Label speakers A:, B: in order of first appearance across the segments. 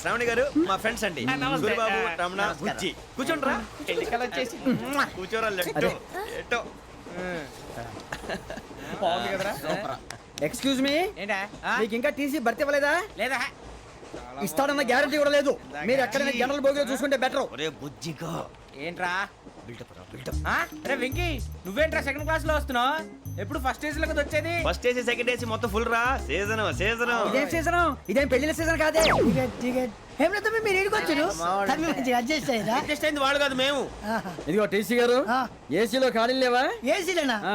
A: శ్రావణి గారు మా ఫ్రెండ్స్ అండి. గురుబాబు రమణ. బుజ్జి. కూర్చోండ్రా.
B: ఎన్నికలు వచ్చేసి
A: కూర్చోరా లెట్టో. ఎట్టో.
B: బాగుంది కదరా.
C: ఎక్స్క్యూజ్ మీ
B: ఏంటా?
C: మీకు ఇంకా టీసీ భర్తీ ఇవ్వలేదా?
B: లేదా?
C: ఇస్తాడన్న గ్యారంటీ కూడా లేదు. మీరు ఎక్కడైనా జనరల్ బోగిలో చూసుకుంటే బెటర్
A: ఒరే బుజ్జిగా.
B: ఏంట్రా?
A: బిల్డప్ రా బిల్డప్
B: ఆ? రే వెంకీ నువ్వేంట్రా సెకండ్ క్లాస్లో వస్తున్నావు? ఎప్పుడు ఫస్ట్ ఏజ్లో కదా వచ్చేది?
A: ఫస్ట్ ఏసీ సెకండ్ ఏసీ మొత్తం ఫుల్ రా. సీజన్ సీజన్
C: ఇదేం సీజన్ ఇదేం పెళ్ళిన సీజన్ కాదే?
D: టికెట్ టికెట్ ఏం లేదు మీరు అడ్జస్ట్ అయ్యారా
A: అడ్జస్ట్ అయింది వాళ్ళు కాదు మేము.
C: ఇదిగో టీసీ గారు
D: ఆ.
C: ఏసీలో ఖాళీ లేవా?
D: ఏసీలేనా?
C: ఆ.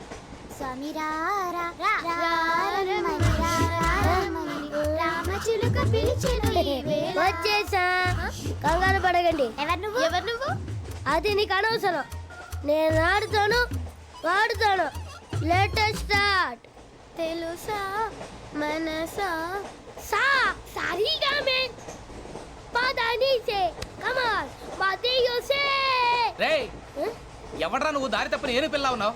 E: రామచిలుక పిలిచెను
F: వచ్చేసా? కంగారు పడగండి
E: ఎవరు నువ్వు? ఎవరు నువ్వు?
F: అది నీకు అనవసరం. నేను ఆడుతాను వాడుతాను. లేటెస్ట్ స్టార్ట్
E: తెలుసా? మనసా?
F: సా సరిగా మే. పదని సే కమాన్ మదియో సే
B: రే ఎవడ్రా నువ్వు? దారి తప్పని ఏను పిల్ల ఉన్నావు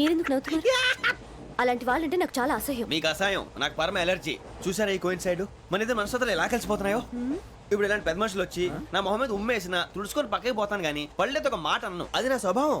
G: మీరెందుకు నవ్వుతున్నారు? అలాంటి వాళ్ళంటే నాకు చాలా అసహ్యం.
A: మీకు అసహాయం నాకు పరమ ఎలర్జీ. చూసారా ఈ కోయిన్ సైడ్? మన ఇద్దరు మనసులు ఎలా కలిసిపోతున్నాయో? ఇప్పుడు ఇలాంటి పెద్ద మనుషులు వచ్చి నా మొహం మీద ఉమ్మేసిన తుడుచుకొని పక్కకి పోతాను కానీ పళ్ళేతో ఒక మాట అన్ను. అది నా స్వభావం.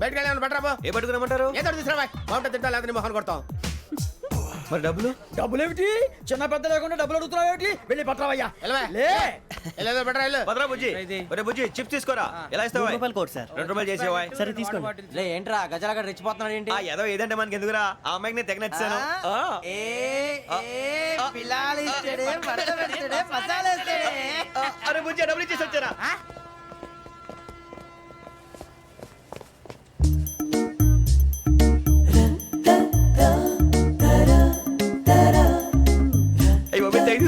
H: బయటకు వెళ్ళాను బట్రాబో
A: ఏ పట్టుకురమ్మంటారు
H: ఏదో తీసుకురా బాగుంటుంది తింటా లేదా నీ మొహాన్ని కొడతాం.
A: మరి డబ్బులు?
C: డబ్బులు ఏమిటి చిన్న పెద్ద లేకుండా డబ్బులు అడుగుతున్నావు ఏమిటి? వెళ్ళి పట్టరావయ్యా
H: బట్రా వెళ్ళు
A: భద్రా బుజ్జి. ఒరే బుజ్జి చిప్స్ తీసుకోరా? ఎలా ఇస్తావా
C: రూపాయలు కోట్ సార్.
A: రెండు రూపాయలు చేసేవా
C: సరే తీసుకోండి.
B: లే ఏంట్రా గజలగడ రెచ్చిపోతున్నాడు ఏంటి?
A: ఆ ఏదో ఏదంటే మనకి ఎందుకురా? ఆ అమ్మాయికి నేను తెగ నచ్చాను అరే బుజ్జి డబ్బులు ఇచ్చేసి వచ్చారా?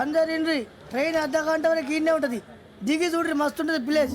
D: అందరు ఇండ్రి ట్రైన్ అర్ధ గంట వరకు ఇన్నే ఉంటది. దిగి చూడ్రి మస్తు ఉంటది ప్లేస్.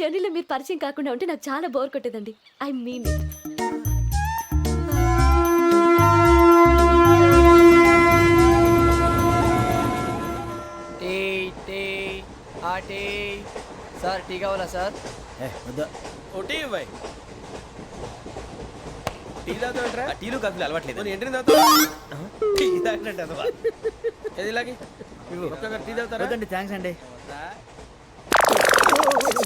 G: జర్నీలో మీరు పరిచయం కాకుండా ఉంటే నాకు చాలా bore కొట్టేదండి. I mean it.
D: Tea tea ఆ టీ. సార్ టీ కావాలా సార్?
C: ఏ వద్దా.
H: ఇవ్వాయి టీ
A: టీలు అలవాట్లేదు.
H: ఏంటి తాగుతావు?
A: టీ తాగినట్టు అదవా.
H: ఏది ఇలాగే? ఒక్కొక్కరు టీ తాగుతారా?
C: వద్దండి థ్యాంక్స్ అండి.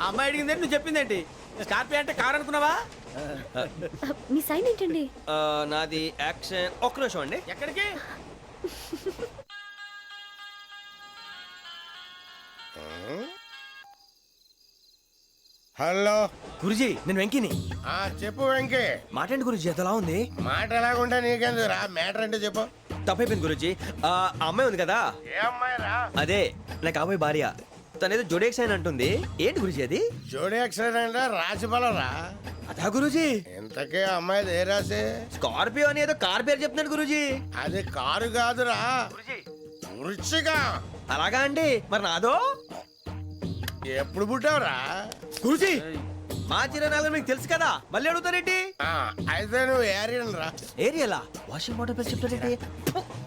H: ఆ అమ్మాయి అడిగిందేంటి? నువ్వు చెప్పిందేంటి? స్కార్పియో అంటే కార్ అనుకున్నావా?
G: మీ సైన్ ఏంటండి?
A: ఆ, నాది యాక్షన్. ఒక్క నిమిషం అండి.
H: ఎక్కడికి?
I: హలో.
A: గురుజీ నేను వెంకిని.
I: ఆ చెప్పు వెంకీ.
A: మాట్లాడి గురుజీ ఎంతలా ఉంది?
I: మాట ఎలాగుంటా నీకెందుకు రా మ్యాటర్ అంటే చెప్పు.
A: తప్పైపోయింది గురుజీ. ఆ ఆ అమ్మాయి ఉంది కదా?
I: ఏ అమ్మాయి రా
A: అదే నా కాబోయే భార్య. తనేదో జోడేక్స్ అని అంటుంది. ఏంటి గురుజీ అది?
I: జోడి యాక్సిడెంట్ రాసి రా
A: అదా గురుజీ?
I: ఇంతకే అమ్మాయిది ఏ రాసి
A: స్కార్పియో అని ఏదో కార్ పేరు చెప్తున్నాడు గురుజీ.
I: అది కారు కాదురా. వృచ్చిక
A: అలాగా అండి. మరి నాదో?
I: ఎప్పుడు పుట్టావురా?
A: గురుజీ మా చిరనాలు మీకు తెలుసు కదా. మళ్ళీ అడుగుతారేంటి?
I: ఆ, అయితే నువ్వు ఏరియన్ రా
A: ఏరియలా? వాషింగ్ వాటర్ పేరు చెప్తారేంటి?